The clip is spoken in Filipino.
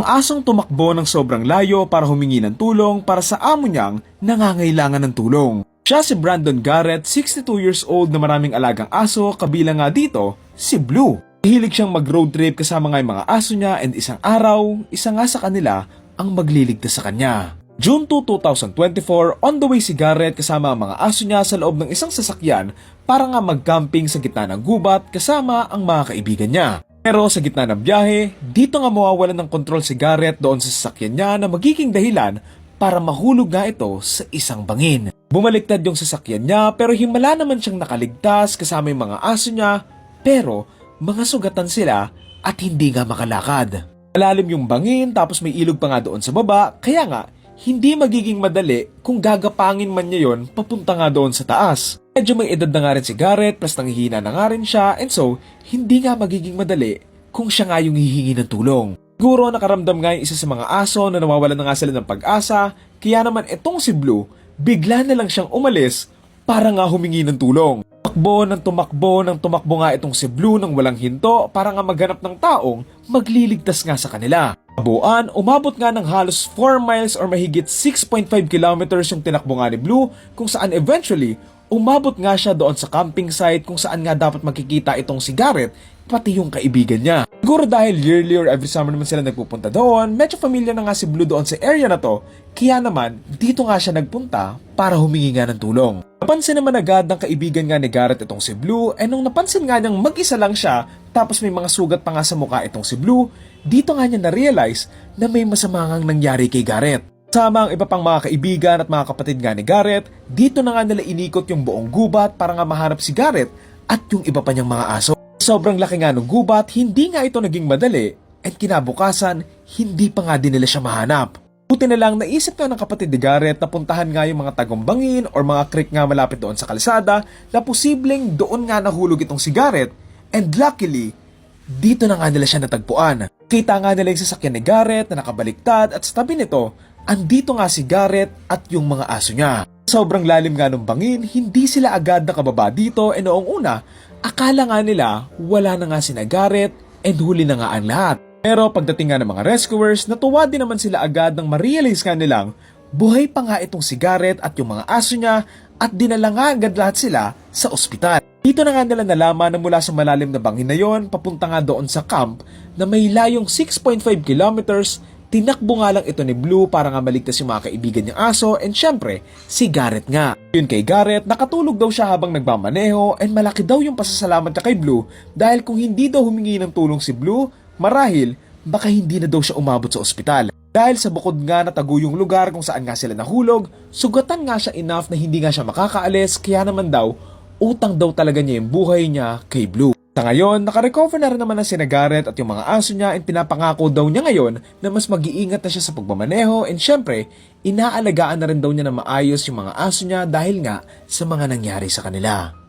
Ang asong tumakbo ng sobrang layo para humingi ng tulong para sa amo niyang nangangailangan ng tulong. Siya si Brandon Garrett, 62 years old na maraming alagang aso, kabilang nga dito, si Blue. Hilig siyang mag-road trip kasama nga yung mga aso niya and isang araw, isa nga sa kanila ang magliligtas sa kanya. June 2, 2024, on the way si Garrett kasama ang mga aso niya sa loob ng isang sasakyan para nga mag-camping sa gitna ng gubat kasama ang mga kaibigan niya. Pero sa gitna ng biyahe, dito nga mawawalan ng kontrol si Garrett doon sa sasakyan niya na magiging dahilan para mahulog nga ito sa isang bangin. Bumaliktad yung sasakyan niya pero himala naman siyang nakaligtas kasama yung mga aso niya pero mga sugatan sila at hindi nga makalakad. Malalim yung bangin tapos may ilog pa nga doon sa baba kaya nga hindi magiging madali kung gagapangin man niya yon papunta nga doon sa taas. Medyo may edad na nga rin si Garrett plus nanghihina na nga rin siya and so hindi nga magiging madali kung siya nga yung hihingi ng tulong. Siguro nakaramdam nga yung isa sa mga aso na nawawalan na nga sila ng pag-asa kaya naman itong si Blue bigla na lang siyang umalis para nga humingi ng tulong. Tumakbo ng tumakbo ng tumakbo nga itong si Blue nang walang hinto para nga maghanap ng taong magliligtas nga sa kanila. Kabuuan, umabot nga ng halos 4 miles or mahigit 6.5 kilometers yung tinakbo nga ni Blue kung saan eventually umabot nga siya doon sa camping site kung saan nga dapat makikita itong si Garrett pati yung kaibigan niya. Siguro dahil yearly or every summer naman sila nagpupunta doon, medyo familiar na nga si Blue doon sa area na to, kaya naman dito nga siya nagpunta para humingi nga ng tulong. Napansin naman agad ng kaibigan nga ni Garrett itong si Blue, and nung napansin nga niyang mag-isa lang siya, tapos may mga sugat pa nga sa mukha itong si Blue, dito nga niya na-realize na may masama ngang nangyari kay Garrett. Sama ang iba pang mga kaibigan at mga kapatid nga ni Garrett, dito na nga nila inikot yung buong gubat para nga mahanap si Garrett at yung iba pa niyang mga aso. Sobrang laki nga ng gubat, hindi nga ito naging madali, at kinabukasan, hindi pa nga din nila siya mahanap. Buti na lang naisip nga ng kapatid ni Garrett na puntahan nga yung mga tagumbangin or mga creek nga malapit doon sa kalsada na posibleng doon nga nahulog itong si Garrett and luckily, dito na nga nila siya natagpuan. Kita nga nila yung sasakyan ni Garrett na nakabaliktad at sa tabi nito, andito nga si Garrett at yung mga aso niya. Sobrang lalim nga ng bangin, hindi sila agad nakababa dito e noong una, akala nga nila wala na nga si Garrett and huli na nga ang lahat. Pero pagdating nga ng mga rescuers, natuwa din naman sila agad nang ma-realize nga nilang buhay pa nga itong si Garrett at yung mga aso niya at dinala nga agad lahat sila sa ospital. Dito na nga nila nalaman na mula sa malalim na bangin na yon, papunta nga doon sa camp na may layong 6.5 kilometers, tinakbo nga lang ito ni Blue para nga maligtas yung mga kaibigan niyang aso and syempre, si Garrett nga. Yun kay Garrett, nakatulog daw siya habang nagmamaneho and malaki daw yung pasasalamat niya kay Blue dahil kung hindi daw humingi ng tulong si Blue, marahil baka hindi na daw siya umabot sa ospital. Dahil sa bukod nga na tago yung lugar kung saan nga sila nahulog, sugatan nga siya enough na hindi nga siya makakaalis kaya naman daw utang daw talaga niya yung buhay niya kay Blue. Sa ngayon, nakarecover na rin naman ang si Garrett at yung mga aso niya and pinapangako daw niya ngayon na mas mag-iingat na siya sa pagmamaneho and syempre, inaalagaan na rin daw niya na maayos yung mga aso niya dahil nga sa mga nangyari sa kanila.